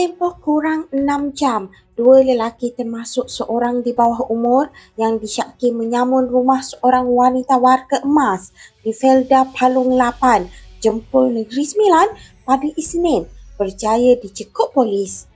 Bertempoh kurang enam jam, dua lelaki termasuk seorang di bawah umur yang disyaki menyamun rumah seorang wanita warga emas di Felda Palung 8, Jempol Negeri Sembilan pada Isnin berjaya dicekup polis.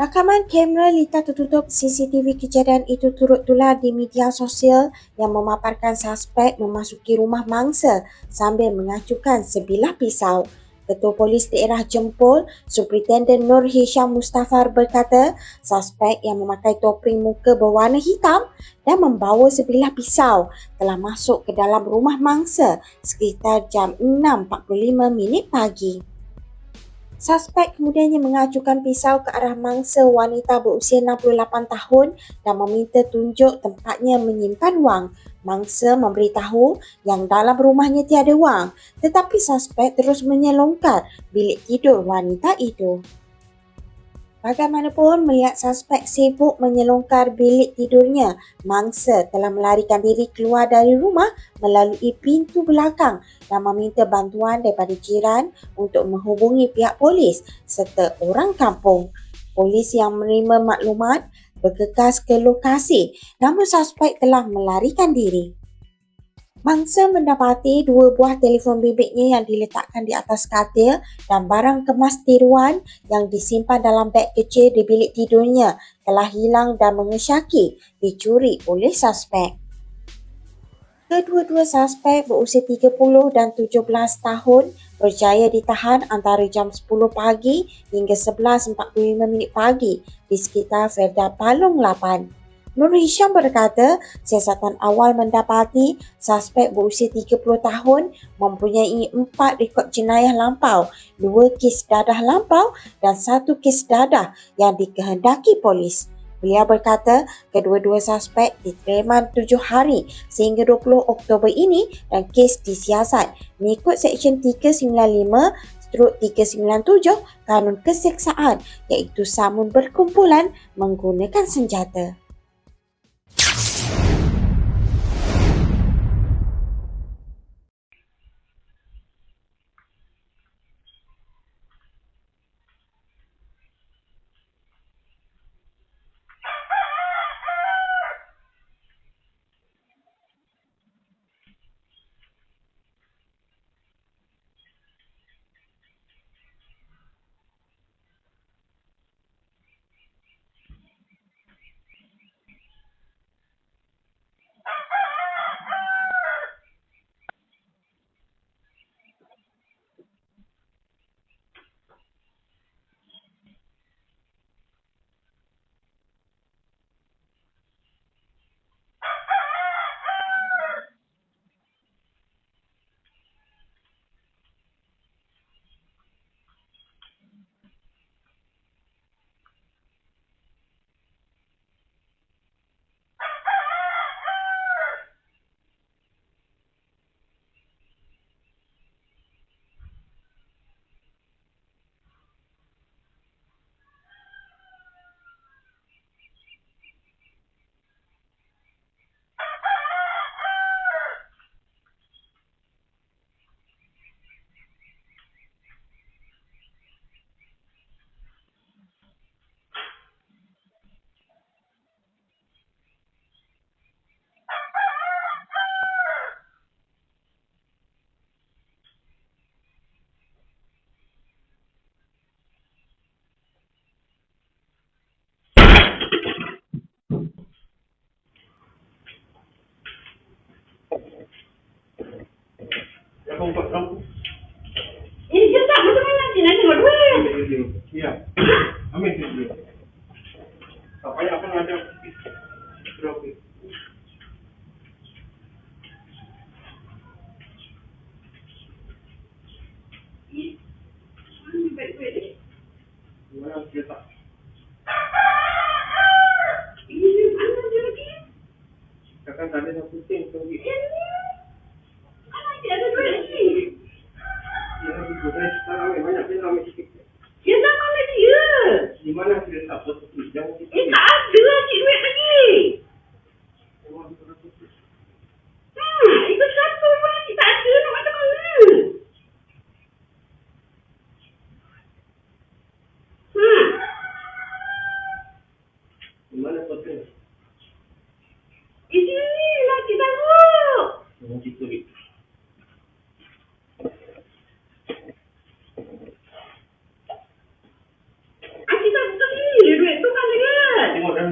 Rakaman kamera litar tertutup CCTV kejadian itu turut tular di media sosial yang memaparkan suspek memasuki rumah mangsa sambil mengacukan sebilah pisau. Ketua Polis Daerah Jempol, Superintendent Nur Hisham Mustafar berkata, suspek yang memakai topeng muka berwarna hitam dan membawa sebilah pisau telah masuk ke dalam rumah mangsa sekitar jam 6.45 minit pagi. Suspek kemudiannya mengajukan pisau ke arah mangsa wanita berusia 68 tahun dan meminta tunjuk tempatnya menyimpan wang. Mangsa memberitahu yang dalam rumahnya tiada wang tetapi suspek terus menyelongkar bilik tidur wanita itu. Bagaimanapun melihat suspek sibuk menyelongkar bilik tidurnya, mangsa telah melarikan diri keluar dari rumah melalui pintu belakang dan meminta bantuan daripada jiran untuk menghubungi pihak polis serta orang kampung. Polis yang menerima maklumat bergegas ke lokasi namun suspek telah melarikan diri. Mangsa mendapati dua buah telefon bimbitnya yang diletakkan di atas katil dan barang kemas tiruan yang disimpan dalam beg kecil di bilik tidurnya telah hilang dan mengesyaki dicuri oleh suspek. Kedua-dua suspek berusia 30 dan 17 tahun berjaya ditahan antara jam 10 pagi hingga 11.45 minit pagi di sekitar Ferda Palung 8. Nur Hisham berkata, siasatan awal mendapati suspek berusia 30 tahun mempunyai empat rekod jenayah lampau, dua kes dadah lampau dan satu kes dadah yang dikehendaki polis. Beliau berkata kedua-dua suspek diterima tujuh hari sehingga 20 Oktober ini dan kes disiasat mengikut Seksyen 395 struk 397 Kanun Keseksaan iaitu samun berkumpulan menggunakan senjata. pontuação mana sih dia sapu tuh? Ini tak ada sih duit lagi.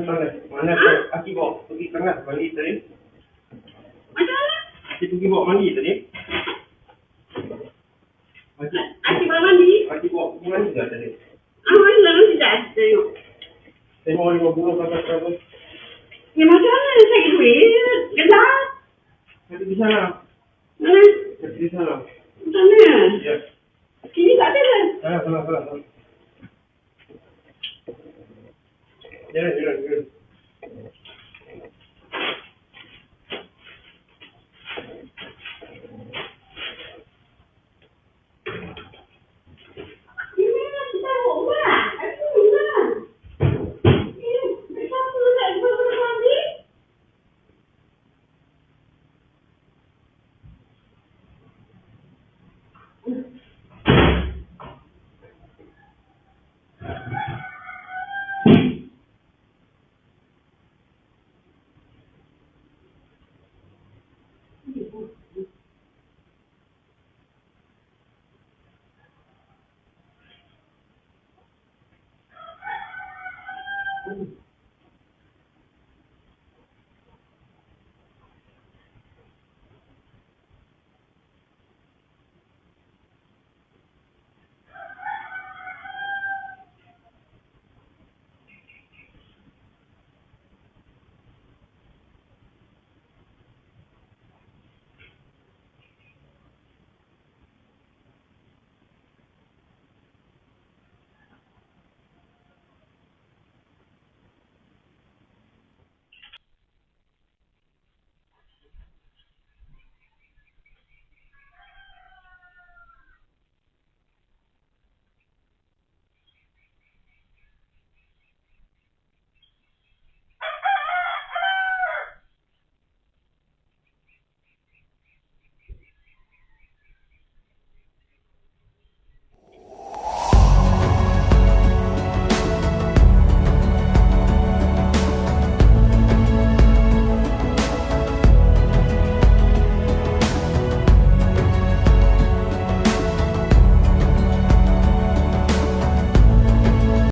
Sana? Mana tu? Aki bawa pergi tengah mandi tadi. Macam? Aki pergi bawa mandi tadi. Aki, Aki bawa mandi. Aki bawa pergi mandi dah tadi. Ah, mana dalam tidak ada tengok. Mau lima puluh kakak kakak. Ya macam mana? Saya pergi duit. Gelap. Nanti di sana. Mana? Nanti di sana. Macam mana? Ya. Sini tak ada lah. Sana, sana, sana. 有点有点有点